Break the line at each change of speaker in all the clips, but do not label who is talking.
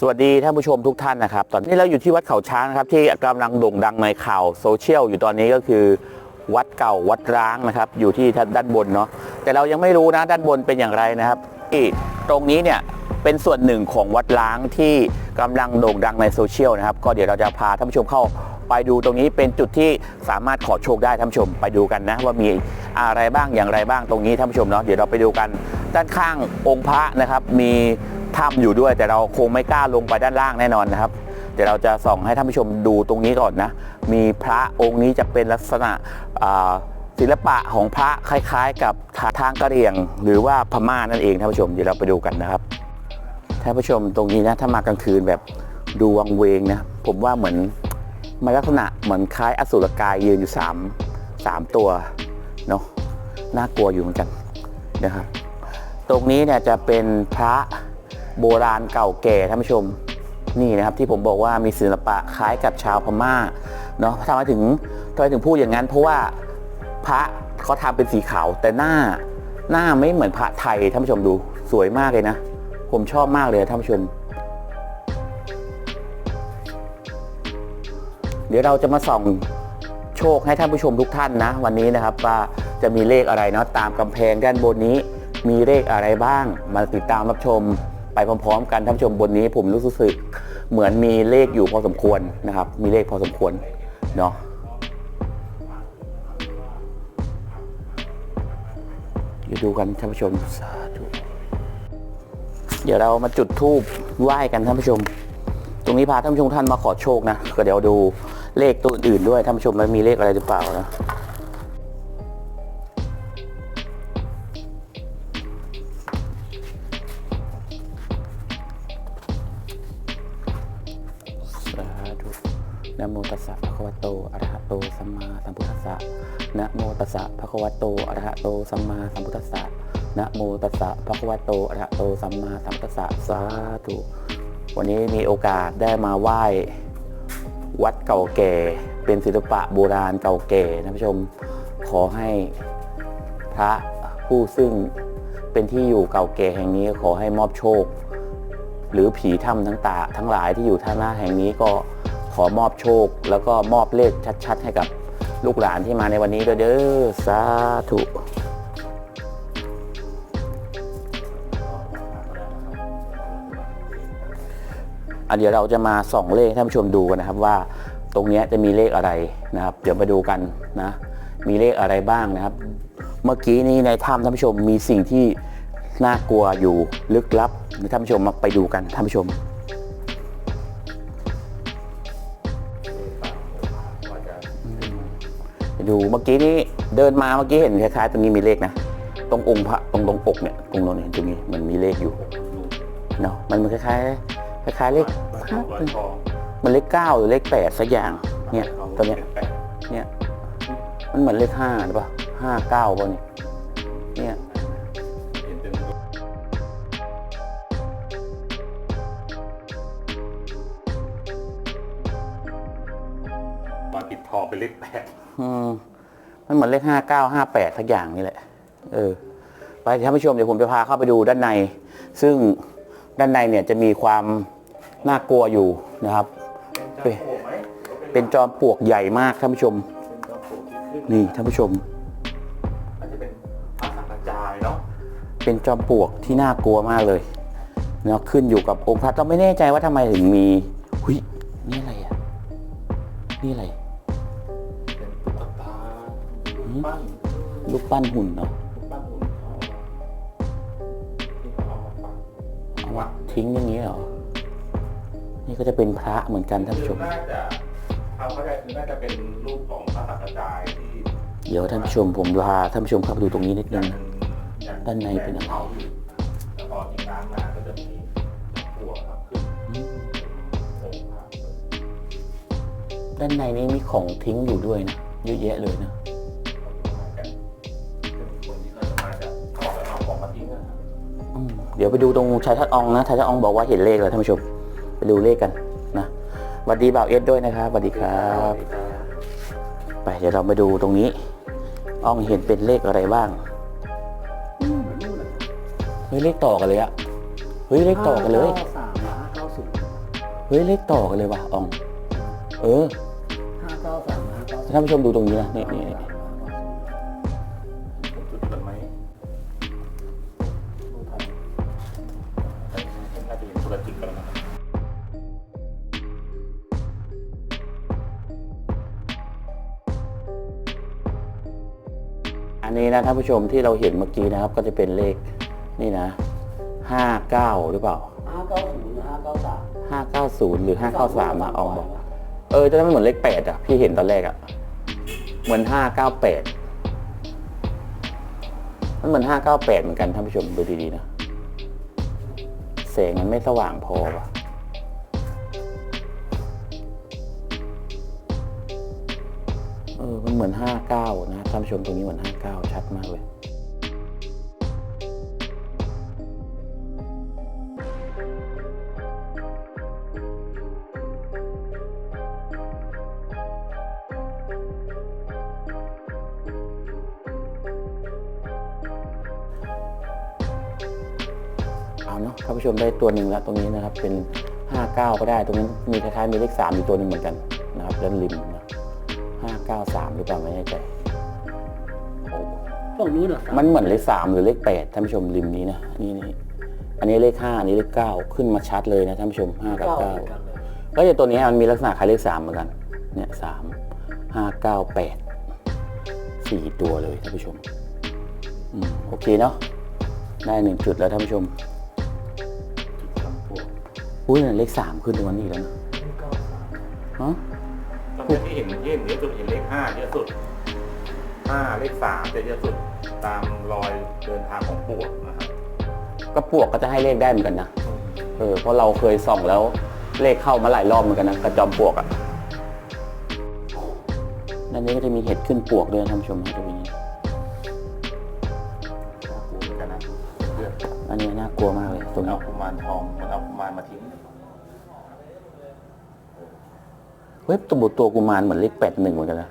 สวัสดีท่านผู้ชมทุกท่านนะครับ ตอนนี้เราอยู่ที่วัดเขาช้างนะครับ ที่กำลังโด่งดังในข่าวโซเชียลอยู่ตอนนี้ก็คือ วัดเก่าวัดร้างนะครับ อยู่ที่ด้านบนเนาะแต่เรายังไม่รู้นะด้านบนเป็นอย่างไรนะครับที่ตรงนี้เนี่ยเป็นส่วนหนึ่งของวัดร้างที่กำลังโด่งดังในโซเชียลนะครับ ก็เดี๋ยวเราจะพาท่านผู้ชมเข้าไปดูตรงนี้เป็นจุดที่สามารถขอโชคได้ท่านผู้ชมไปดูกันนะ ว่ามีอะไรบ้างอย่างไรบ้างตรงนี้ท่านผู้ชมเนาะเดี๋ยวเราไปดูกันด้านข้างองค์พระนะครับมี ถ้ำอยู่ด้วย แต่เราคงไม่กล้าลงไปด้านล่างแน่นอนนะครับเดี๋ยวเราจะส่องให้ท่านผู้ชมดูตรงนี้ก่อนนะ มีพระองค์นี้จะเป็นลักษณะศิลปะของพระคล้าย ๆ กับทางกะเหรี่ยง หรือว่าพม่านั่นเองท่านผู้ชมเดี๋ยวเราไปดูกันนะครับท่านผู้ชมตรงนี้นะถ้ามากลางคืนแบบดูวังเวงนะผมว่าเหมือนมันลักษณะเหมือนคล้ายอสุรกายยืนอยู่สามสามตัวเนาะน่ากลัวอยู่เหมือนกันนะครับ ตรงนี้เนี่ยจะเป็นพระ โบราณเก่าแก่ท่านผู้ชมนี่นะครับที่ผมบอกว่ามีศิลปะคล้ายกับชาวพม่าเนาะทำไมถึงทำไมถึงพูดอย่างนั้น เพราะว่าพระเขาทำเป็นสีขาวแต่หน้าหน้าไม่เหมือนพระไทยท่านผู้ชมดูสวยมากเลยนะ ผมชอบมากเลยท่านผู้ชม เดี๋ยวเราจะมาส่องโชคให้ท่านผู้ชมทุกท่านนะ วันนี้นะครับว่าจะมีเลขอะไรเนาะตามกำแพงด้านบนนี้ มีเลขอะไรบ้างมาติดตามรับชม ไปพร้อมๆ กันท่านผู้ชมบนนี้ผมรู้สึกเหมือนมีเลขอยู่พอสมควรนะครับ มีเลขพอสมควรเนาะเดี๋ยวดูกันท่านผู้ชมสาธุเดี๋ยวเรามาจุดธูปไหว้กันท่านผู้ชม ตรงนี้พาท่านผู้ชมท่านมาขอโชคนะก็เดี๋ยวดูเลขตัวอื่นๆด้วยท่านผู้ชมมันมีเลขอะไรหรือเปล่านะ ตัสสะภะคะวะโตอะระหะโตสัมมาสัมพุทธัสสะนะโมตัสสะภะคะวะโตอะระหะโตสัมมาสัมพุทธัสสะนะโมตัสสะภะคะวะโตอะระหะโตสัมมาสัมพุทธัสสะสาธุวันนี้มีโอกาสได้มาไหว้วัดเก่าแก่ เป็นศิลปะโบราณเก่าแก่ท่านผู้ชมขอให้พระผู้ซึ่งเป็นที่อยู่เก่าแก่แห่งนี้ขอให้มอบโชค หรือผีถ้ำทั้งตาทั้งหลายที่อยู่ท่าหน้าแห่งนี้ก็ อมอบโชค แล้วก็มอบเลขชัด ๆ ให้กับลูกหลานที่มาในวันนี้ด้วยเด้อสาธุอะเดี๋ยวเราจะมาส่องเลขท่านผู้ชมดูกันนะครับว่าตรงนี้จะมีเลขอะไรนะครับ เดี๋ยวมาดูกันนะมีเลขอะไรบ้างนะครับ เมื่อกี้นี้ในถ้ำท่านผู้ชมมีสิ่งที่น่ากลัวอยู่ลึกลับท่านผู้ชมมาไปดูกันท่านผู้ชม ไปดูเมื่อกี้นี้เดินมาเมื่อกี้เห็นคล้ายๆตรงนี้มีเลขนะตรงองค์พระตรงตรงอกเนี่ยตรงโน้นเห็นตรงนี้มันมีเลขอยู่เนาะมันมันคล้ายๆคล้ายๆเลขมันเลขเก้าหรือเลขแปดสักอย่างเนี่ยตัวเนี้ยเนี่ยมันเหมือนเลขห้าหรือเปล่าห้าเก้าป่ะนี่เนี่ย
อื
มมันเหมือนเลขห้าเก้าห้าแปดทักอย่างนี่แหละ เออ ไปท่านผู้ชมเดี๋ยวผมจะพาเข้าไปดูด้านใน ซึ่งด้านในเนี่ยจะมีความน่ากลัวอยู่นะครับ เป็นเป็นจอมปลวกใหญ่มากท่านผู้ชม นี่ท่านผู้ชม
อาจจะเป็นพระสังกระจายเนาะ
เป็นจอมปลวกที่น่ากลัวมากเลยเนาะขึ้นอยู่กับองค์พระเราไม่แน่ใจว่าทำไมถึงมีหุยนี่อะไรอะ นี่อะไร ลูกปั้นหุ่นเนาะ
ปั้นหุ่นเขาที่เขาเอามาปัก
เอามาทิ้งอย่างนี้เหรอ นี่ก็จะเป็นพระเหมือนกันท่านผู้ชม
น่าจะเอาเข้าใจคือน่าจะเป็นรูปของพระสังกระจายที่
เดี๋ยวท่านผู้ชมผมพาท่านผู้ชมเข้าไปดูตรงนี้นิดนึ
ยัง
ง
ยัง
ด้านในเป็นอะไร
ขาอยู่แล้วพอทิ้งน้ำมาก็จะมีหัวครับขึ้นองค์พระ
ด้านในนี้มีของทิ้งอยู่ด้วยนะเยอะแยะเลยนะ
เดี๋
ยวไปดูตรงชายทัดอองนะชายทัดอองบอกว่าเห็นเลขแล้วท่านผู้ชม ไปดูเลขกันนะสวัสดีบ่าวเอสด้วยนะครับสวัสดีครับ ไปเดี๋ยวเรามาดูตรงนี้อองเห็นเป็นเลขอะไรบ้างเฮ้ยเลขต่อกันเลยอะเฮ้ยเลขต่อกันเลย
สามห้าเก้าศูนย์
เฮ้ยเลขต่อกันเลยว่ะอ่อง เออ
ห้าเก้าสามห้าเก้า
ท่านผู้ชมดูตรงนี้นะนี่นี่ น
นี้นะ
ท่านผู้ชมที่เราเห็นเมื่อกี้นะครับ ก็จะเป็นเลขนี่นะห้าเก้าหรือเปล่า
ห้าเก้าศูนย์ห้าเก้าสาม
ห้าเก้าศูนย์หรือห้าเก้าสามอะอองบอกเออจะไม่เหมือนเลขแปดอะพี่เห็นตอนแรกอะเหมือนห้าเก้าแปดมันเหมือนห้าเก้าแปดเหมือนกันท่านผู้ชมดูดีๆนะแสงมันไม่สว่างพอว่ะ เออมันเหมือนห้าเก้านะท่านผู้ชมตรงนี้เหมือนห้าเก้าชัดมากเลยเอาเนาะท่านผู้ชมได้ตัวหนึ่งแล้วตรงนี้นะครับเป็น 59 ก็ได้ตรงนี้มีคล้ายๆมีเลข3อยู่ตัวหนึ่งเหมือนกันนะครับด้านริมนะ 593 หรือเปล่าไม่แน่ใจโอ้
ฝั่งนู้นเหรอ
มันเหมือนเลข3หรือเลข8ท่านผู้ชมริมนี้นะนี่นี่อันนี้เลข5อันนี้เลข9ขึ้นมาชัดเลยนะท่านผู้ชม5กับ
เก้าเหมือน
9
กันเลย
ก็จะตัวนี้มันมีลักษณะคล้ายเลข3เหมือนกันเนี่ย3 5 9 8สี่ตัวเลยท่านผู้ชมอืมโอเคเนาะได้หนึ่งจุดแล้วท่านผู้ชม
จุดสามตัว
อุ้ยเนี่ยเลขสามขึ้นตรงนั้นอีกแล้วนะ
ห้าเก้าสาม
ฮะ
ตอนนี้ที่เห็นเห็นเยอะสุดเห็นเลขห้าเยอะสุดห้าเลขสามจะเยอะสุดตามรอยเดินทางของปวกนะครับ
ก็ปวกก็จะให้เลขได้เหมือนกันนะเออเพราะเราเคยส่องแล้วเลขเข้ามาหลายรอบเหมือนกันนะกระจอมปวกอะ่ะด้านนี้ก็จะมีเห็ดขึ้นปวกด้วยนะท่านผู้ชมนะตรงนี้
น่ากลัวเหมือนกันนะเพื่อน
อันนี้น่ากลัวมากเลยตรง
มัน
นี้
เอากุมารทองมันเอากุมารมาทิ้ง
เฮ้ยตัวตัวกุมารเหมือนเลขแปดหนึ่งเหมือนกันนะ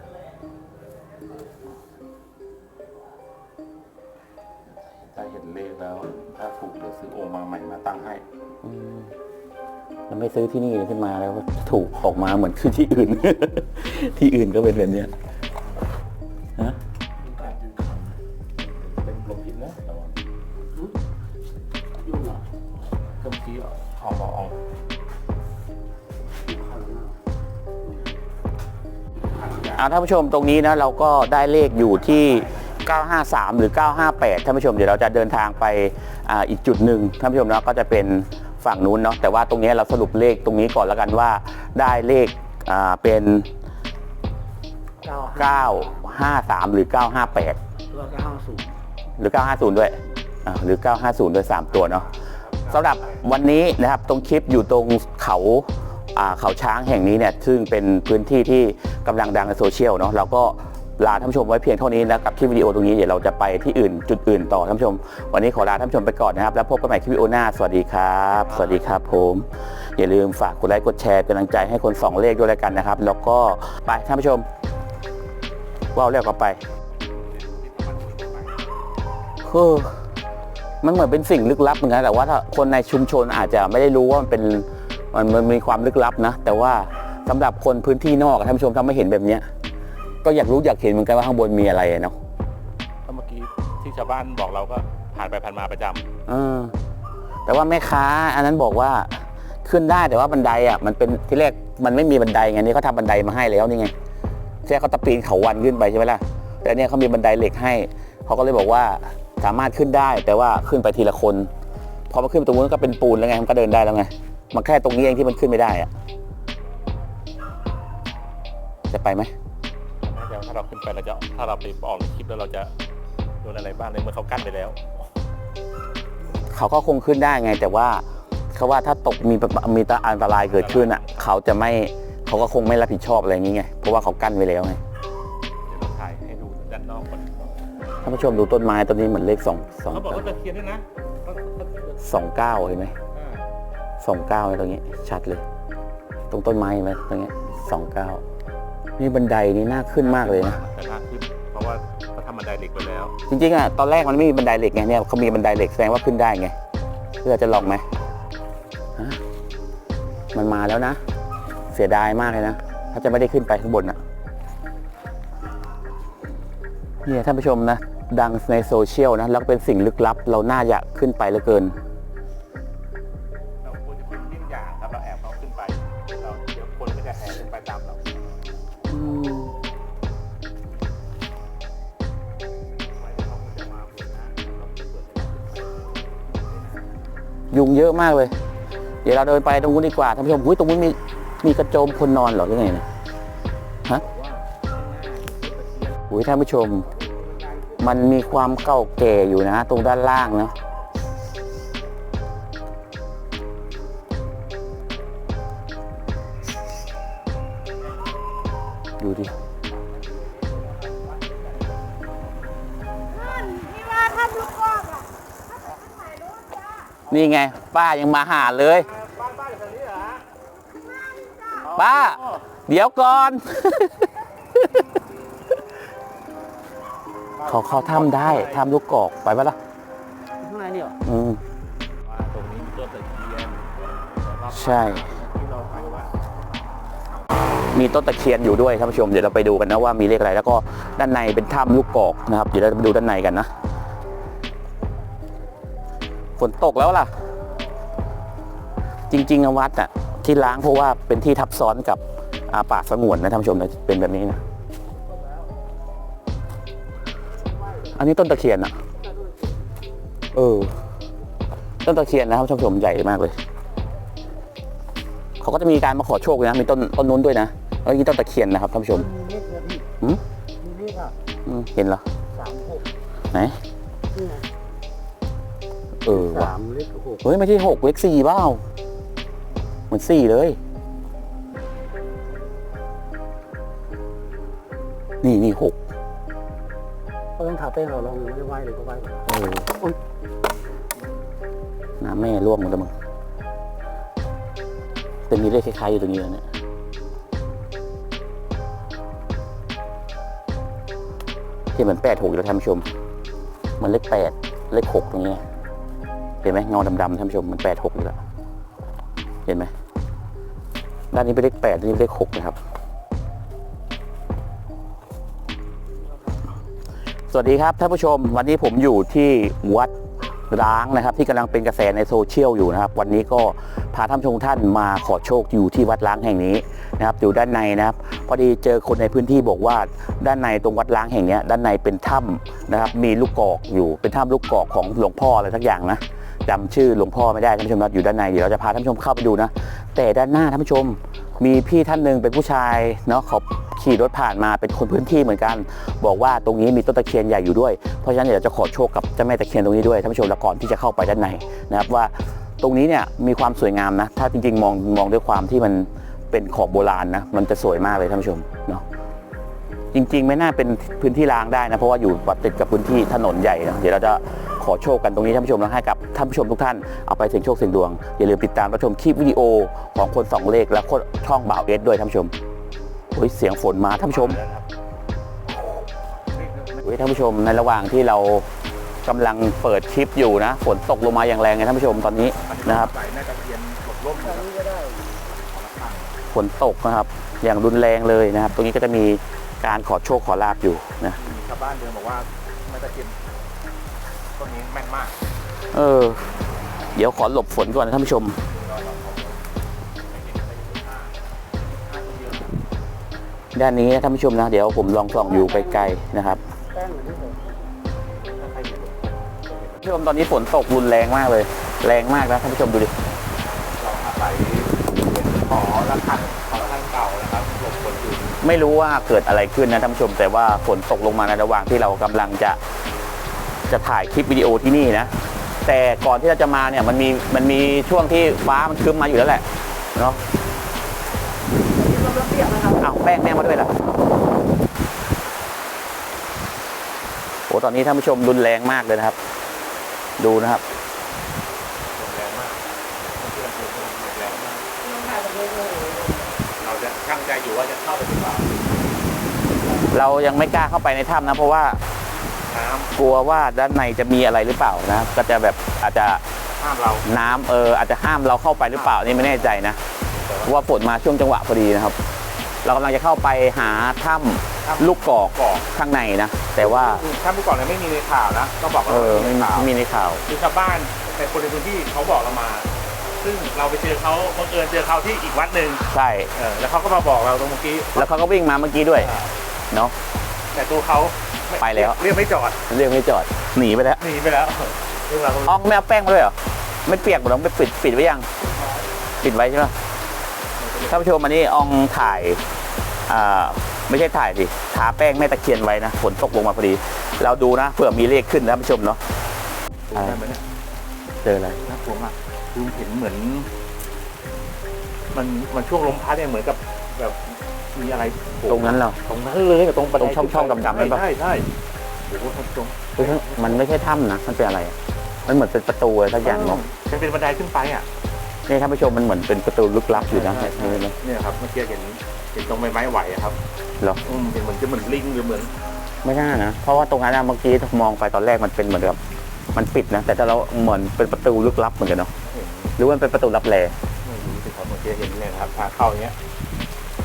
ถ้าเห็นเลขแล้ว ถ้าถูกเดี๋ยวซื้อโองค์มาใหม่มาตั้งให้
อืมแล้วไม่ซื้อที่นี่ขึ้นมาแล้วก็ถูกออกมาเหมือนคือที่อื่น ที่อื่นก็เป็นแบบเนี้ยฮะ
อ่า
ท่านผู้ชมตรงนี้นะเราก็ได้เลขอยู่ที่ 953 หรือ 958 ท่านผู้ชมเดี๋ยวเราจะเดินทางไปอ่าอีกจุดหนึ่งท่านผู้ชมเนาะก็จะเป็นฝั่งนู้นเนาะแต่ว่าตรงนี้เราสรุปเลขตรงนี้ก่อนแล้วกันว่าได้เลขอ่าเป็น 953 หรือ 958
ห้าศูนย์
หรือ 950 ด้วยอ่าหรือ 950 ด้วย 3 ตัวเนาะสำหรับวันนี้นะครับตรงคลิปอยู่ตรงเขา เขาช้างแห่งนี้เนี่ยซึ่งเป็นพื้นที่ที่กำลังดังในโซเชียลเนาะเราก็ลาท่านผู้ชมไว้เพียงเท่านี้นะกับคลิปวิดีโอตรงนี้เดี๋ยวเราจะไปที่อื่นจุดอื่นต่อท่านผู้ชม วันนี้ขอลาท่านผู้ชมไปก่อนนะครับ แล้วพบกันใหม่คลิปวิดีโอหน้าสวัสดีครับ สวัสดีครับผม อย่าลืมฝากกดไลค์กดแชร์เป็นกำลังใจให้คนสองเลขด้วยแล้วกันนะครับ แล้วก็ไปท่านผู้ชมว่าวเรียกก็ไปคือมันเหมือนเป็นสิ่งลึกลับเหมือนกันแต่ว่าคนในชุมชนอาจจะไม่ได้รู้ว่ามันเป็น มันมันมีความลึกลับนะ แต่ว่าสำหรับคนพื้นที่นอกอะท่านผู้ชมถ้าไม่เห็นแบบเนี้ย ก็อยากรู้อยากเห็นเหมือนกันว่าข้างบนมีอะไรอะเนาะ
ถ้าเมื่อกี้ที่ชาวบ้านบอกเราก็ผ่านไปผ่านมาประจำ
เออแต่ว่าแม่ค้า อันนั้นบอกว่าขึ้นได้แต่ว่าบันไดอะมันเป็นที่แรกมันไม่มีบันไดไงนี่เขาทำบันไดมาให้แล้วนี่ไงที่แรกเขาตะปีนเขาวันขึ้นไปใช่ไหมล่ะแต่เนี่ยเขามีบันไดเหล็กให้เขาก็เลยบอกว่าสามารถขึ้นได้แต่ว่าขึ้นไปทีละคน พอมาขึ้นไปตรงนู้นก็เป็นปูนแล้วไงมันก็เดินได้แล้วไง มันแค่ตรงนี้เองที่มันขึ้นไม่ได้อะจะไปไหม
น่าจะถ้าเราขึ้นไปเราจะถ้าเราไปออกในคลิปแล้วเราจะโดนอะไรบ้างในเมื่อเขากั้นไปแล้ว
เขาก็คงขึ้นได้ไง แต่ว่าเขาว่าถ้าตกมีมีอันตรายเกิดขึ้นอะ เขาจะไม่เขาก็คงไม่รับผิดชอบอะไรอย่างนี้ไงเพราะว่าเขากั้นไว้แล้วไง
เดี๋ยวเราถ่ายให้ดูด้านนอกก่อน
ท่านผู้ชมดูต้นไม้ต้นนี้เหมือนเลขสองสอง
เขาบอกว่าตะเคียนด้วยนะต้นต้น
สองเก้าเห็นไหม
อ่า
สองเก้าตรงนี้ชัดเลย ตรงต้นไม้เห็นไหมตรงนี้สองเก้านี่บันไดนี่น่าขึ้นมากเลยนะ
แต่น่าขึ้นเพราะว่าเขาทำบันไดเหล็กไปแล้ว
จริงๆอะตอนแรกมันไม่มีบันไดเหล็กไงเนี่ยเขามีบันไดเหล็กแสดงว่าขึ้นได้ไงเพื่อจะลองไหมฮะมันมาแล้วนะ เสียดายมากเลยนะถ้าจะไม่ได้ขึ้นไปข้างบนอะเนี่ยท่านผู้ชมนะดังในโซเชียลนะแล้วก็เป็นสิ่งลึกลับ เราน่าจะขึ้นไปเหลือเกิน
ยุงเย
อะ
มา
กเลย เดี๋ยวเราเดินไปตรงนู้นดีกว่าท่านผู้ชมหุ้ยตรงนู้นมีมีกระโจมคนนอนเหรอหรือไงเนี่ยฮะหุ้ยท่านผู้ชม มันมีความเก่าแก่อยู่นะ ตรงด้านล่างเนาะดูดิ นี่ไง ป้ายังมาหาเลย
บ้านบ้านอยู่แถวนี้เหรอฮะ
ป้า เดี๋ยวก่อน เขาเขาทำได้ทำลูกกอกไปปะล่ะ
ข้างในนี่เหรอ
อืม
ว่าตรงนี้มีต้นตะเคียนรอบๆ
ใช่
ที่เราไปว่า
มีต้นตะเคียนอยู่ด้วยท่านผู้ชม เดี๋ยวเราไปดูกันนะว่ามีเลขอะไร แล้วก็ด้านในเป็นถ้ำลูกกอกนะครับ เดี๋ยวเราไปดูด้านในกันนะ ฝนตกแล้วล่ะ จริงๆอะวัดอะที่ล้างเพราะว่าเป็นที่ทับซ้อนกับอาป่าสงวนนะท่านผู้ชมนะเป็นแบบนี้นะอันนี้ต้นตะเคียนอะเออ ต้นตะเคียนนะครับท่านผู้ชมใหญ่มากเลย เขาก็จะมีการมาขอโชคเลยนะ มีต้นต้นนู้นด้วยนะ แล้วนี่ต้นตะเคียนนะครับท่านผู้ชม
มีเลขเลยพี่
หืม
มีเลขอะ
อืมเห็นเหรอ
สามหก
ไหน
นี่ไง
เออว่ะ
สามเลขหก
เฮ้ย ไม่ใช่หกเลขสี่เปล่าเหมือนสี่เลย นี่นี่หก
เขาต้องทาแป้งเราลองยังไม่ได้ไหวเลยก็ไหวก่อน
เออ
โอ๊ย
น้ำแม่ร่วงหมดแล้วมึงแต่มีเลขคล้ายๆอยู่ตรงนี้แล้วเนี่ยที่เหมือนแปดหกอยู่แล้วท่านผู้ชม มันเลขแปดเลขหกตรงนี้เห็นไหมเงาดำๆท่านผู้ชมมันแปดหกอยู่แล้วเห็นไหมด้านนี้เป็นเลขแปดด้านนี้เป็นเลขหกนะครับ สวัสดีครับท่านผู้ชม วันนี้ผมอยู่ที่วัดร้างนะครับ ที่กำลังเป็นกระแสในโซเชียลอยู่นะครับ วันนี้ก็พาท่านชมท่านมาขอโชคอยู่ที่วัดร้างแห่งนี้นะครับ อยู่ด้านในนะครับ พอดีเจอคนในพื้นที่บอกว่าด้านในตรงวัดร้างแห่งนี้ด้านในเป็นถ้ำนะครับ มีลูกกอกอยู่เป็นถ้ำลูกกอกของหลวงพ่ออะไรสักอย่างนะ จำชื่อหลวงพ่อไม่ได้ท่านผู้ชมครับอยู่ด้านในเดี๋ยวเราจะพาท่านผู้ชมเข้าไปดูนะ แต่ด้านหน้าท่านผู้ชม มีพี่ท่านหนึ่งเป็นผู้ชายเนาะเขาขี่รถผ่านมาเป็นคนพื้นที่เหมือนกัน บอกว่าตรงนี้มีต้นตะเคียนใหญ่อยู่ด้วยเพราะฉะนั้นเดี๋ยวจะขอโชคกับเจ้าแม่ตะเคียนตรงนี้ด้วยท่านผู้ชมแล้วก่อนที่จะเข้าไปด้านในนะครับว่าตรงนี้เนี่ยมีความสวยงามนะ ถ้าจริงๆ มองมองด้วยความที่มันเป็นของโบราณนะมันจะสวยมากเลยท่านผู้ชมเนาะ จริง ๆ ไม่น่าเป็นพื้นที่ล้างได้นะเพราะว่าอยู่ติดกับพื้นที่ถนนใหญ่นะเดี๋ยวเราจะขอโชคกันตรงนี้ท่านผู้ชมแล้วให้กับท่านผู้ชมทุกท่านเอาไปเสี่ยงโชคเสี่ยงดวง อย่าลืมติดตามรับชมคลิปวิดีโอของคนสองเลขและช่องบ่าวเอสด้วยท่านผู้ชมโอ้ยเสียงฝนมาท่านผู้ชมเฮ้ยท่านผู้ชมในระหว่างที่เรากำลังเปิดคลิปอยู่นะฝนตกลงมาอย่างแรงไงท่านผู้ชมตอนนี้นะครับฝนตกนะครับ อย่างรุนแรงเลยนะครับ ตรงนี้ก็จะมี การขอโชคขอลาบอยู่นะ
มีชาวบ้านเดินบอกว่าแม่ตะเคียนต้นนี้แม่นมาก
เออ เดี๋ยวขอหลบฝนก่อนนะท่านผู้ชม ด้านนี้นะท่านผู้ชมนะ เดี๋ยวผมลองส่องอยู่ไกลๆนะครับ
แป้งอันนี้ผม
ท่านผู้ชมตอนนี้ฝนตกรุนแรงมากเลย แรงมากนะท่านผู้ชมดูดิ
เราอาศัยเป็นขอระฆัง
ไม่รู้ว่าเกิดอะไรขึ้นนะท่านผู้ชม แต่ว่าฝนตกลงมาในระหว่างที่เรากำลังจะจะถ่ายคลิปวิดีโอที่นี่นะ แต่ก่อนที่เราจะมาเนี่ยมันมีมันมีช่วงที่ฟ้ามันคึ้มมาอยู่แล้วแหละเนาะอ้าแป้งแม่มาด้วยเหรอโอ้ตอนนี้ท่านผู้ชมรุนแรงมากเลยนะครับ ดูนะครับ
แรงมากที่เราปลูกแรงมากเราจะตั้งใจอยู่ ว่าจะเข้าไปหรือเปล่า
เรายังไม่กล้าเข้าไปในถ้ำนะ เพราะว่า
น้
กลัวว่าด้านในจะมีอะไรหรือเปล่านะก็จะแบบอาจจะำ
ห้ามเรา
น้ำเอออาจจะห้ามเราเข้าไปหรือเปล่านี่ไม่แน่ใจนะเพราะว่าฝนมาช่วงจังหวะพอดีนะครับ เรากำลังจะเข้าไปหาถ้ำลูกกอก
ก่อน
ข้างในนะ แต่ว่า
ถ้าเมื่อก่อนเนี่ยไม่มีในข่าวนะต้องบอกว่า
เออไม่มี
ข่าว
ไม่มีในข่าว
คือชาวบ้านในคนในพื้นที่เขาบอกเรามา ซึ่งเราไปเจอเขาบังเอิญเจอเขาที่อีกวัดหนึ่ง
ใช่
เออแล้วเขาก็มาบอกเราตรงเมื่อกี้
แล้วเขาก็วิ่งมาเมื่อกี้ด้วย
อ่า
เนาะ
แต่ตัวเขาม่
ไปแล้ว
เรียกไม่จอด
เรียกไม่จอด หนีไปแล้ว
หนีไปแล้วเรื่องราวก็
อ๋อไม่เอาแป้งมาด้วยเหรอ ไม่เปียกหมดหรอไม่ปิดปิดไว้ยัง ปิดไว้ใช่ไหมท่านผู้ชมอันนี้อองถ่ายอ่าไม่ใช่ถ่ายสิทาแป้งแม่ตะเคียนไว้นะฝนตกลงมาพอดี เราดูนะเผื่อมีเลขขึ้นนะท่านผู้ชมเนาะ
ดูได้ไหมเนี่ย
เจออะไร
น่ากลัวมาก คือเห็นเหมือน มันมันช่วงลมพัดเนี่ยเหมือนกับแบบมีอะไรโผล่
ตรงนั้นเหรอ
ตรงนั้นเลยกับตรงบันได
ตรงช่องๆดำๆนั่นปะ
ใช่ใช่โอ้โหตรง
เฮ้ยมันไม่ใช่ถ้ำนะมันเป็นอะไรอะมันเหมือนเป็นประตูอะไรสักอย่างเนาะ
มันเป็นบันไดขึ้นไปอะ
นี่ท่านผู้ชมมันเหมือนเป็นประตูลึกลับอยู่นะ
ใช่
นี่นะ
เนี่ยครับเมื่อกี้เห็นเห็นตรงใบไม้ไหวอะครับ
เหรอ
อืมเห็นเหมือนจะเหมือนลิงหรือเหมือน
ไม่น่านะ เพราะว่าตรงนั้นอะเมื่อกี้มองไปตอนแรกมันเป็นเหมือนกับมันปิดนะ แต่ถ้าเราเหมือนเป็นประตูลึกลับเหมือนกันเนาะ
เห็น
หรือว่ามันเป็นประตูลับแล
ไม่รู้สิครับเมื่อกี้เห็นเนี่ยครับทางเข้าอย่างเงี้ย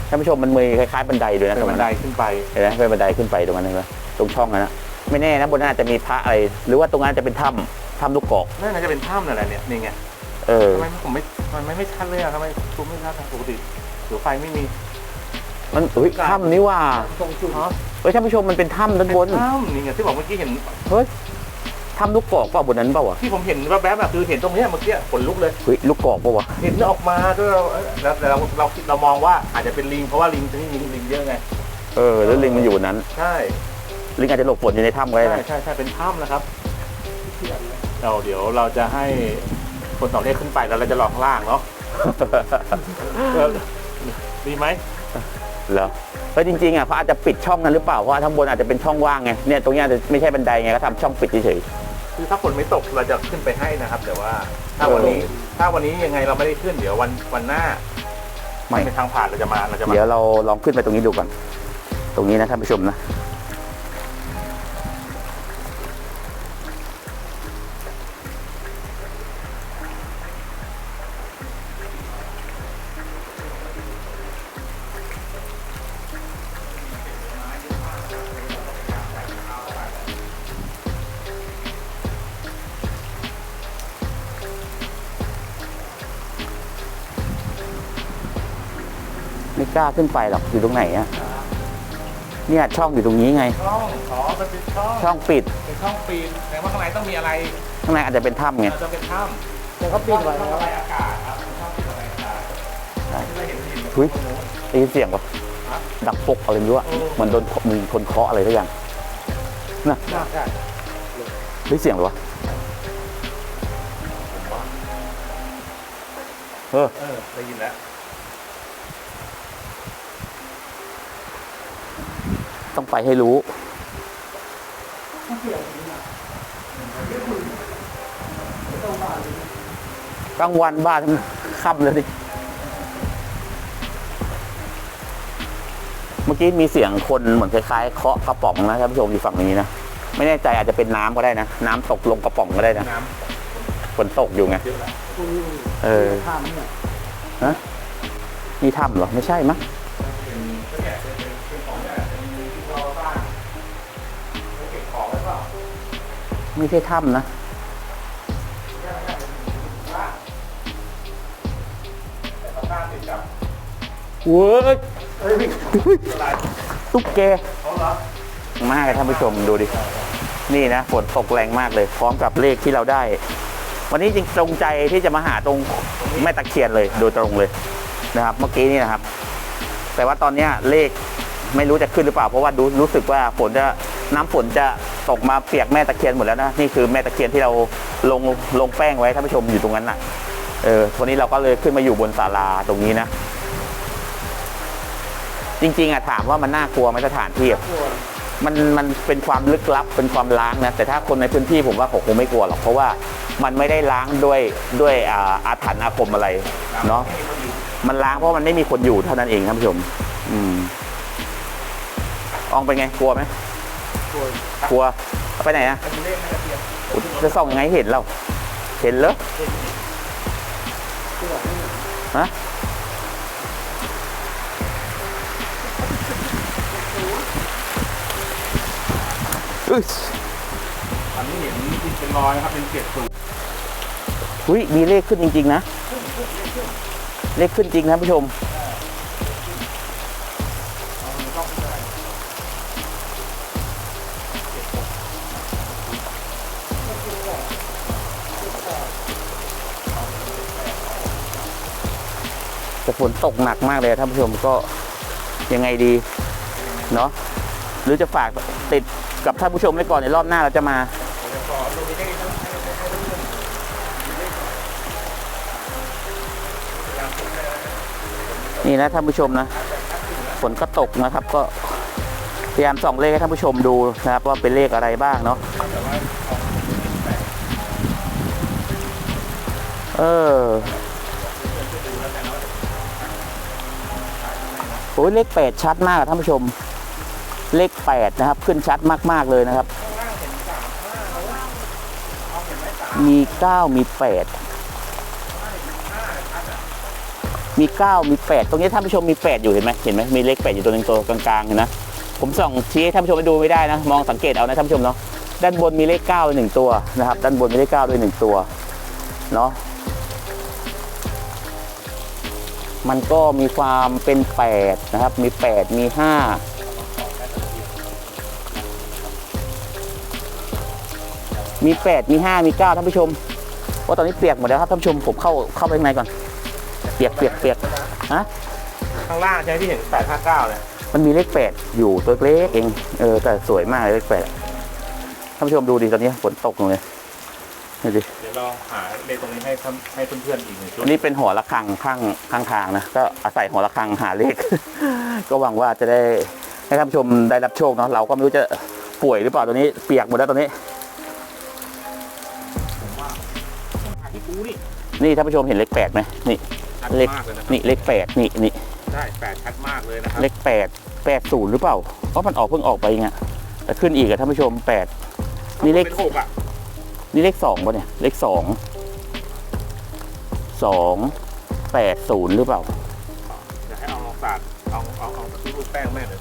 ท่านผู้ชมมันมีคล้ายๆบันไดด้วยนะ
เป็น
ตรง
บั
นั้นน
ได
นะ
ขึ้นไป
เห็นไหมเป็นบันไดขึ้นไปตรงนั้นเห็นไหมตรงช่องนั้นนะไม่แน่นะบนนั้นอาจจะมีพระอะไร หรือว่าตรงนั้นจะเป็นถ้ำถ้ำลูกกอก
น่าจะเป็นถ้ำนั่นแหละเนี่ยนี่ไง
เออ
ทำไมผมไม่ทำไมไม่ชัดเลยอะทำไมซูมไม่ชัดอะปกติหรือไฟไม่มี
มันอุ้ยถ้ำนี่ว่า
ตรงจุดเนาะ
เฮ้ยท่านผู้ชมมันเป็นถ้ำด้านบน
ถ้ำนี่ไงที่บอกเมื่อกี้เห็น
เฮ้ย ถ้ำลูกกอกเปล่าบนนั้นเปล่าวะ
ที่ผมเห็นแวบๆอะคือเห็นตรงเนี้ยเมื่อกี้ขนลุกเลย
เฮ้ยลูกกอกเปล่าวะ
เห็นออกมาด้วยเราเอ้ยแล้วแล้วเราเราคิดเรามองว่าอาจจะเป็นลิงเพราะว่าลิงที่นี่ลิงลิงเยอะไง
เออแล้วลิงมันอยู่บนนั้น
ใช่
ลิงอาจจะหลบฝนอยู่ในถ้ำก็ได้
ใช่
นะ
ใช่ใช่เป็นถ้ำนะครับเราเดี๋ยวเราจะให้คนสองเลขขึ้นไปแล้วเราจะลองข้างล่างเนาะเออดีไหม
เหรอเฮ้ยจริงๆอะเขาอาจจะปิดช่องนั้นหรือเปล่าเพราะว่าข้างบนอาจจะเป็นช่องว่างไงเนี่ยตรงเนี้ยอาจจะไม่ใช่บันไดไงก็ทำช่องปิดเฉย
คือถ้าฝนไม่ตกเราจะขึ้นไปให้นะครับ แต่ว่าถ้าวันนี้ถ้าวันนี้ยังไงเราไม่ได้ขึ้นเดี๋ยววันวันหน้า
ๆไม่
เป็นทางผ่านเราจะมาเราจะมา
เดี๋ยวเราลองขึ้นไปตรงนี้ดูก่อน ตรงนี้นะท่านผู้ชมนะ ล้าขึ้นไปหรอกอยู่ตรงไหนอะเนี่ยช่องอยู่ตรงนี้ไง
ช่องอ๋อมันเป็นช่อง
ช่องปิด
เป็นช่องปีนแต่ว่าข้างในต้องมีอะไร
ข้างในอาจจะเป็นถ้ำไง
อาจจะเป็นถ้ำ
แต่เขาปิดไว้
ช่อง
แล้ว
ระบายอากาศครับเป็นช่องที่ระบายอากาศ
ใช่
ที่เราเห็นเห็น
เฮ้ยได้ยินเสียงปะ
ฮะ
ดักปกอะไรไม่รู้อะ
เออ
เหมือนโดนมือคนเคาะอะไรสักอย่างน่ะ
ใช่
เฮ้ยเสียงเหรอวะเออ
เออได้ยินแล้ว
ต้องไปให้รู้ กลางวันบ้านค่ำเลยดิเมื่อกี้มีเสียงคนเหมือนคล้ายๆเคาะกระป๋องนะท่านผู้ชมอยู่ฝั่งนี้นะไม่แน่ใจอาจจะเป็นน้ำก็ได้นะ น้ำตกลงกระป๋องก็ได้นะ
น้
ฝนตกอยู่ไงำ
เยอะแล้ว
คุณ
เออ
ข้ามเนี่ย
นี่ถ้ำเหรอ ไม่ใช่มั้ง
ไม่
ใช่ถ้ำนะ
ว้านแต่เขาสร้างติดกับ
เว้ย
เฮ้ยอะไร
ตุ๊กแกมากเลยท่านผู้ชมดูดิ นี่นะฝนตกแรงมากเลย พร้อมกับเลขที่เราได้ วันนี้จริงตรงใจที่จะมาหาตรงแม่ตะเคียนเลยโดยตรงเลยนะครับ เมื่อกี้นี่นะครับ แต่ว่าตอนนี้เลขไม่รู้จะขึ้นหรือเปล่า เพราะว่าดูรู้สึกว่าฝนจะน้ำฝนจะ ตกมาเปียกแม่ตะเคียนหมดแล้วนะนี่คือแม่ตะเคียนที่เราลงลงแป้งไว้ท่านผู้ชมอยู่ตรงนั้นน่ะเออวันนี้เราก็เลยขึ้นมาอยู่บนศาลาตรงนี้นะ จริงๆอะถามว่ามันน่ากลัวไหมสถานที่อะ
ตัว
มันมันเป็นความลึกลับเป็นความล้างนะแต่ถ้าคนในพื้นที่ผมว่าเขาคงไม่กลัวหรอกเพราะว่ามันไม่ได้ล้างด้วยด้วยอ่าอาถรรพ์อาคมอะไรเนาะมันล้างเพราะมันไม่มีคนอยู่เท่านั้นเองท่านผู้ชม อืมอองเป็นไงกลัวไหม
ตัว
กลัวไปไหนอะจะส่องยังไงเห็นเรา เห็นเหรอฮะอึ๊
อันนี้เห็นเป็นรอยครับ เป็นเกล็ดสูง
อุ้ยมีเลขขึ้นจริง ๆ นะ เลขขึ้นจริงนะผู้ชม แต่ฝนตกหนักมากเลยท่านผู้ชมก็ยังไงดีเนาะหรือจะฝากติดกับท่านผู้ชมไว้ก่อนในรอบหน้าเราจะมานี่นะท่านผู้ชมนะฝนก็ตกนะครับ ก็พยายามส่องเลขให้ท่านผู้ชมดูนะครับว่าเป็นเลขอะไรบ้างเนาะเออ โอ้ยเลขแปดชัดมากท่านผู้ชม เลขแปดนะครับ ขึ้นชัดมากๆเลยนะครับ มีเก้ามีแปดมีเก้ามีแปดตรงนี้ท่านผู้ชมมีแปดอยู่เห็นไหมเห็นไหมมีเลขแปดอยู่ตัวหนึงตัวกลางๆเห็นนะผมส่องชี้ให้ท่านผู้ชมไปดูไม่ได้นะ มองสังเกตเอานะท่านผู้ชมเนาะด้านบนมีเลขเก้าด้วยหนึ่งตัวนะครับ ด้านบนมีเลขเก้าด้วยหนึ่งตัวเนาะ มันก็มีความเป็นแปดนะครับ มีแปดมีห้ามีแปดมีห้ามีเก้าท่านผู้ชมว่าตอนนี้เปียกหมดแล้วครับท่านผู้ชมผมเข้าเข้าไปข้างในก่อน เปียกเปียกเปียกฮะ
ข้างล่างใช่ไหมที่เห็นแปดห้าเก้าเลย
มันมีเลขแปดอยู่ตัวเล็กเอง เออแต่สวยมากเลยเลขแปดท่านผู้ชมดูดิตอนนี้ฝนตกลงเลย นี่ดิ
เดี๋ยวเราหาเลขตรงนี้ให้ท่านให้เพื่อนๆอีกหนึ่งชุด
อันนี้เป็นหัวระฆังข้างข้างทางนะก็อาศัยหัวระฆังหาเลข ก็หวังว่าจะได้ให้ท่านผู้ชมได้รับโชคเนาะเราก็ไม่รู้จะป่วยหรือเปล่าตัวนี้เปียกหมดแล้วตอนนี้
หาที่กูนี่
นี่ท่านผู้ชมเห็นเลขแปดไหมนี่
ชัด
เลข
มากเลยนะ
นี่เลขแปดนี่นี่
ใช่แปดชัดมากเลยนะครับ
เลขแปดแปดศูนย์หรือเปล่าเพราะมันออกเพิ่งออกไปเองอะแต่ขึ้นอีกอะท่านผู้ชมแปดนี่เลข
เป็นหกอะ
นี่เลขสองป่ะเนี่ย เลขสองสองแปดศูนย์หรือเปล่า
เดี๋ยวให้เอาลองสาดเอาเอาเอาที่ลูกแป้งแม่เลย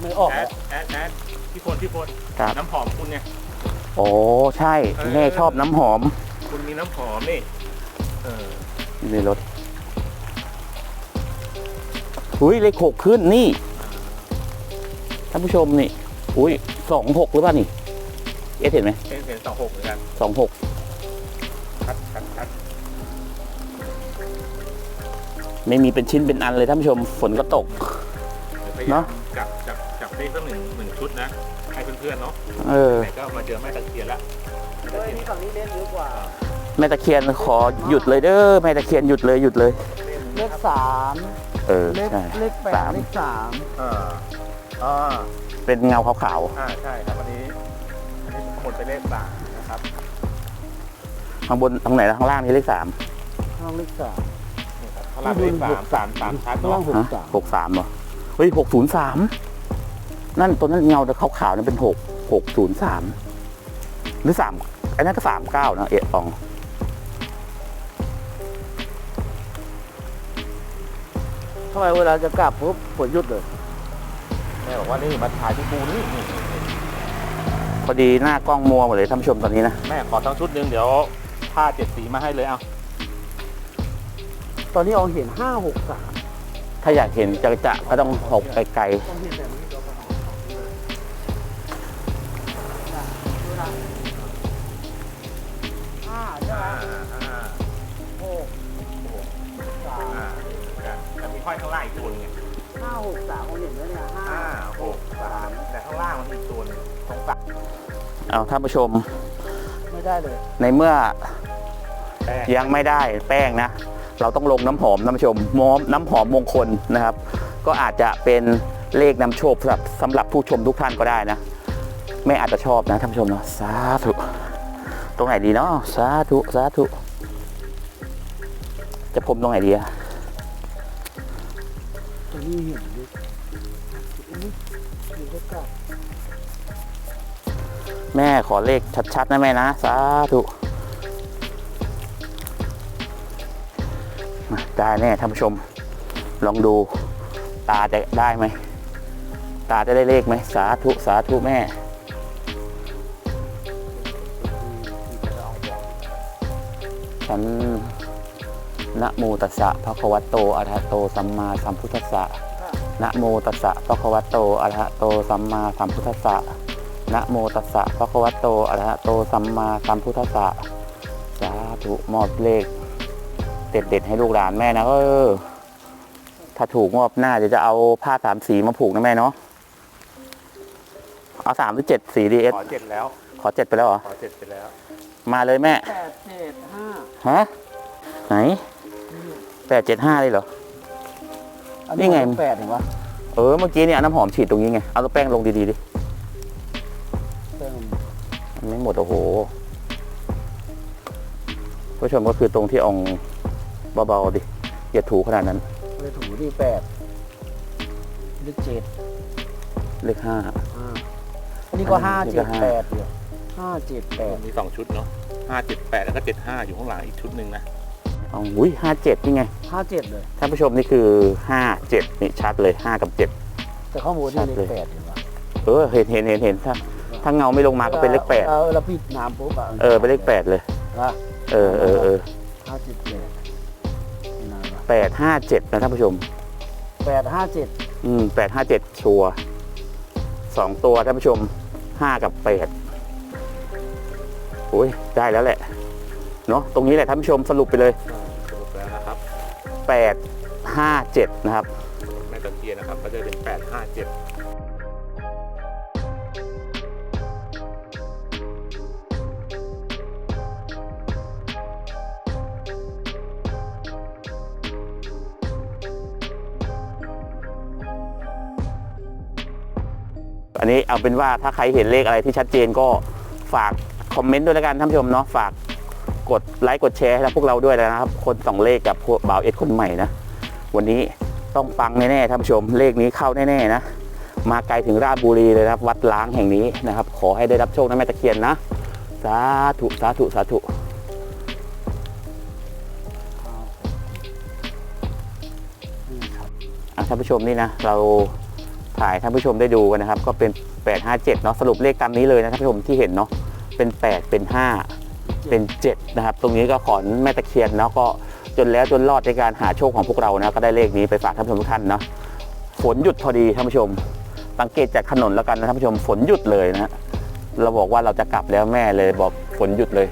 ไม่ออก
แอ
แล้
ด
ว
แอดแอดพี่พลพี่พล
ครับ
น้ำหอมคุณเนี่ย
โอ้ใช่
เออ
แม่ชอบน้ำหอม
คุณมีน้ำหอมนี่เออ
ในรถอุ้ยเลขหกขึ้นนี่ท่านผู้ชมนี่ อุ้ย สองหกหรือเปล่านี่ เอะเห็นไหม
เห็นเห็นสองหกเหมือนกัน
สองหก
ชัดชัดชัด
ไม่มีเป็นชิ้นเป็นอันเลยท่านผู้ชมฝนก็ตก
เดี๋ยวพยายา
เนอะ
มจับจับจับได้สักหนึ่งหนึ่งชุดนะ ให้เพื่อนๆเนาะ
เออ
ไหนก็มาเจอแม่ตะเคียนละแม่ตะ
เฮ้ย
เคียน
นี่ฝั่งนี้เล่นเยอะกว่า
แม่ตะเคียนขอหยุดเลยเด้อแม่ตะเคียนหยุดเลยหยุดเลย
เลขสาม
เออ
เลข
ใช่
เลขแปด
สาม
เลขสาม
อ่าอ่า
เป็นเงาขาว
อ่าใช่ครับอันนี้อันนี้ทั้งหมดเป็นเลขสามนะครับ
ๆข้างบนข้างไหนนะข้างล่างนี่เลขสาม
ข้างล่างเลขสาม
นี่ครับพลังเลขสามสามสามชัด
ข้างล่าง
เนาะ
หก
ฮะ
สาม
หกสามเหรอเฮ้ยหกศูนย์สามนั่นตัวนั้นเงาแต่ขาวๆนั่นเป็นหกหกศูนย์สามหรือสามอันนั้นก็สามเก้านะเอะฟอง
ทำไมเวลาจะกลับปุ๊บฝนหยุดเลย
แม่บอกว่านี่มาถ่ายที่กูนี่นี่นี่นี่
พอดีหน้ากล้องมัวหมดเลยท่านผู้ชมตอนนี้นะ
แม่ขอทั้งชุดหนึ่งเดี๋ยวผ้าเจ็ดสีมาให้เลยเอา
ตอนนี้เอาเห็นห้าหกสาม
ถ้าอยากเห็นจะจะก็ต้องหกไกล
ห้าใช่ไหม
อ่าอ่า
หกสาม
อ่าแล้วมีห้อยข้างล่างอีกตัวหนึงไง
ห้าหกสามเอาเห็นแล้วเนี่ยห้า
ห้าหกสามแต่ข้างล่างมันมีอีกตัวหนึงตรงตัก
ๆเอาท่านผู้ชม
ไม่ได้เลย
ในเมื่อ
แป้ง
ยังไม่ได้แป้งนะ เราต้องลงน้ำหอมท่านผู้ชมมอมน้ำหอมมงคลนะครับ ก็อาจจะเป็นเลขนำโชคสำหรับสำหรับผู้ชมทุกท่านก็ได้นะไม่อาจจะชอบนะท่านผู้ชมเนาะสาธุตรงไหนดีเนาะสาธุสาธุจะพรมตรงไหนดีอะ
ตัวนี้เห็นเลย
แม่ขอเลขชัด ๆ นะแม่นะ สาธุได้แน่ท่านผู้ชม ลองดูตาจะได้ไหม ตาจะได้เลขไหม สาธุ สาธุ แม่ ฉันนะโมตัสสะภะคะวะโตอะระหะโต สัมมาสัมพุทธัสสะ นะโมตัสสะภะคะวะโตอะระหะโตสัมมาสัมพุทธัสสะนะโมตัสสะภะคะวะโตอะระหะโตสัมมาสัมพุทธัสสะสาธุมอบเลขเด็ดๆให้ลูกหลานแม่นะเออถ้าถูกงวดหน้าเดี๋ยวจะเอาผ้าสามสีมาผูกนะแม่เนาะเอาสามหรือเจ็ดสีดีเอส
ขอเจ็ดแล้ว
ขอเจ็ดไปแล้วเหรอ
ขอเจ็ดไปแล้ว
มาเลยแม่
แปดเจ็ดห้า
ฮะไหนแปดเจ็ดห้าเลยเหรอ
อั
นี่ไง
แปดเห็นปะ
เออ เมื่อกี้เนี่ยเอาน้ำหอมฉีดตรงนี้ไง เอาตัวแป้งลงดีๆดิ
เติม
มันไม่หมดโอ้โหผู้ชมก็คือตรงที่เองเบาๆดิ อย่าถูขนาดนั้น
เลยถูที่แปดเลขเจ็ด
เลขห้า
ห้าอันนี้ก็ห้า
อันนี้
เจ็
ก็
ด
ห้า
แปดเลยห้าเจ็ดแปด
มีสองชุดเนาะห้าเจ็ดแปดแล้วก็เจ็ดห้าอยู่ข้างหลังอีกชุดหนึ่งนะ
อ๋ออุ้ยห้าเจ็ดนี่ไง
ห้าเจ็ดเลย
ท่านผู้ชมนี่คือห้าเจ็ดนี่ชัดเลยห้ากับเจ็ด
แต่ข้อมูล
ชั
นี่
ด
เล
เลย
ขแปดเห็นปะ
เออเห็นเห็นเห็นเห็นถ้าถ้าเงาไม่ลงมาก็เป็นเลขแปด
เออแล้วพี่น้ำปุ๊บอะ
เออเป็นเลขแปดเลย
นะ
เออเออเออ
ห้าเจ็ดแปดนี่นะ
แปดห้าเจ็ดนะท่านผู้ชม
แปดห้าเจ็ด
อืมแปดห้าเจ็ดชัวร์สองตัวท่านผู้ชมห้ากับแปดโอ้ยได้แล้วแหละเนาะตรงนี้แหละท่านผู้ชมสรุปไปเลย
857 นะครับ
แม่
ตะเคียนนะครับก็จะเป็น 857
อันนี้เอาเป็นว่าถ้าใครเห็นเลขอะไรที่ชัดเจนก็ฝากคอมเมนต์ด้วยแล้วกันท่านผู้ชมเนาะฝาก กดไลค์กดแชร์ให้พวกเราด้วยนะครับ คนสองเลขกับพวกบ่าวเอ็ดคนใหม่นะ วันนี้ต้องปังแน่ๆท่านผู้ชมเลขนี้เข้าแน่ๆนะ มาไกลถึงราชบุรีเลยนะครับ วัดล้างแห่งนี้นะครับ ขอให้ได้รับโชคนะแม่ตะเคียนนะสาธุสาธุสาธุท่านผู้ชมนี่นะเราถ่ายท่านผู้ชมได้ดูกันนะครับ ก็เป็น 857 เนาะสรุปเลขตามนี้เลยนะท่านผู้ชมที่เห็นเนาะเป็น 8 เป็น 5 เป็น7นะครับตรงนี้ก็ขอนแม่ตะเคียนเนาะก็จนแล้วจนรอดในการหาโชคของพวกเรานะก็ได้เลขนี้ไปฝากท่านผู้ชมทุกท่านเนาะฝนหยุดพอดีท่านผู้ชม สังเกตจากถนนแล้วกันนะท่านผู้ชมฝนหยุดเลยนะฮะเราบอกว่าเราจะกลับแล้วแม่เลยบอกฝนหยุดเลย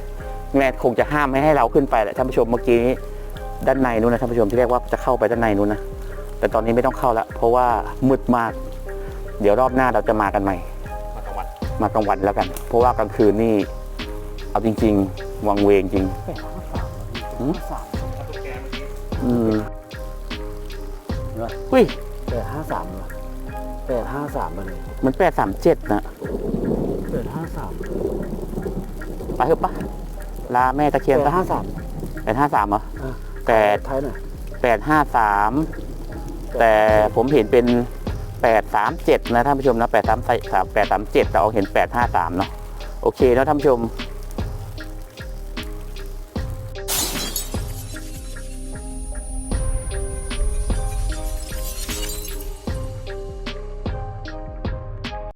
แม่คงจะห้ามไม่ให้เราขึ้นไปแหละท่านผู้ชมเมื่อกี้นี้ด้านในนู้นนะท่านผู้ชมที่เรียกว่าจะเข้าไปด้านในนู้นนะแต่ตอนนี้ไม่ต้องเข้าละเพราะว่ามืดมาก เดี๋ยวรอบหน้าเราจะมากันใหม่
มาตะวัน
มากลางวันแล้วกัน เพราะว่ากลางคืนนี่ เอาจริง ๆ วังเวงจริง
แปดห้าสาม
หืม
สาม
เอาตุ๊กแกเมื่อกี้
อืมอุ้ย
แปดห้าสามเหรอแปดห้าสามมาเลย
มันแปดสามเจ็ดนะ
แปดห้าสาม
ไปเถอะปะลาแม่ตะเคียน
แป
ปะ
ดห้าสาม
แปดห้าสามเหรอ
อะ
แปด
ไทยหน่อย
แปดห้าสามแต่ผมเห็นเป็นแปดสามเจ็ดนะท่านผู้ชมนะแปดสามสามแปดสามเจ็ดแต่เอาเห็นแปดห้าสามเนาะโอเคแล้วท่านผู้ชม